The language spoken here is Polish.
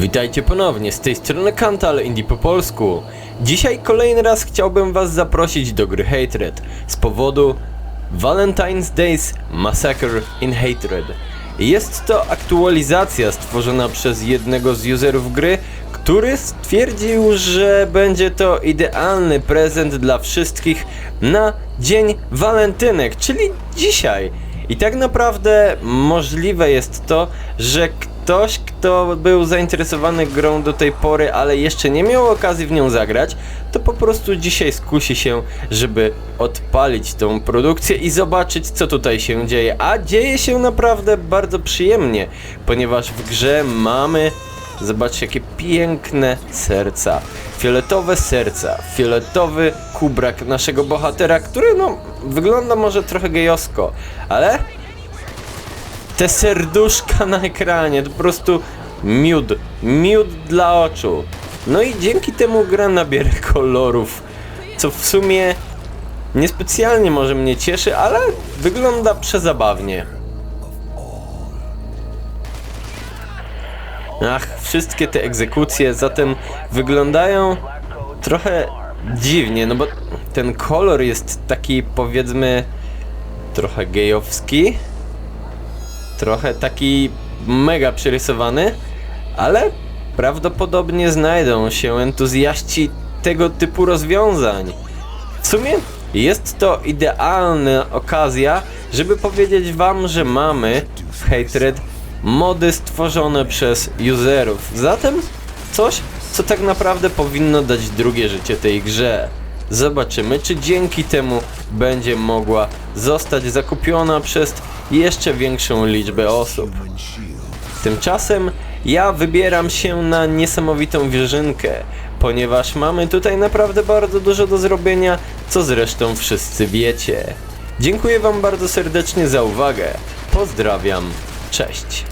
Witajcie ponownie, z tej strony Kanta, ale indie po polsku. Dzisiaj kolejny raz chciałbym was zaprosić do gry Hatred z powodu Valentine's Days Massacre in Hatred. Jest to aktualizacja stworzona przez jednego z userów gry, który stwierdził, że będzie to idealny prezent dla wszystkich na Dzień Walentynek, czyli dzisiaj. I tak naprawdę możliwe jest to, że ktoś, kto był zainteresowany grą do tej pory, ale jeszcze nie miał okazji w nią zagrać, to po prostu dzisiaj skusi się, żeby odpalić tą produkcję i zobaczyć, co tutaj się dzieje. A dzieje się naprawdę bardzo przyjemnie, ponieważ w grze mamy Zobaczcie, jakie piękne serca. Fioletowe serca, fioletowy kubrak naszego bohatera, który no wygląda może trochę gejowsko, ale te serduszka na ekranie to po prostu miód, miód dla oczu. No i dzięki temu gra nabiera kolorów, co w sumie niespecjalnie może mnie cieszy, ale wygląda przezabawnie. Ach, wszystkie te egzekucje zatem wyglądają trochę dziwnie, no bo ten kolor jest taki powiedzmy trochę gejowski, trochę taki mega przerysowany, ale prawdopodobnie znajdą się entuzjaści tego typu rozwiązań. W sumie jest to idealna okazja, żeby powiedzieć wam, że mamy w Hatred mody stworzone przez userów. Zatem coś, co tak naprawdę powinno dać drugie życie tej grze. Zobaczymy, czy dzięki temu będzie mogła zostać zakupiona przez jeszcze większą liczbę osób. Tymczasem ja wybieram się na niesamowitą wieżynkę, ponieważ mamy tutaj naprawdę bardzo dużo do zrobienia, co zresztą wszyscy wiecie. Dziękuję Wam bardzo serdecznie za uwagę. Pozdrawiam. Cześć.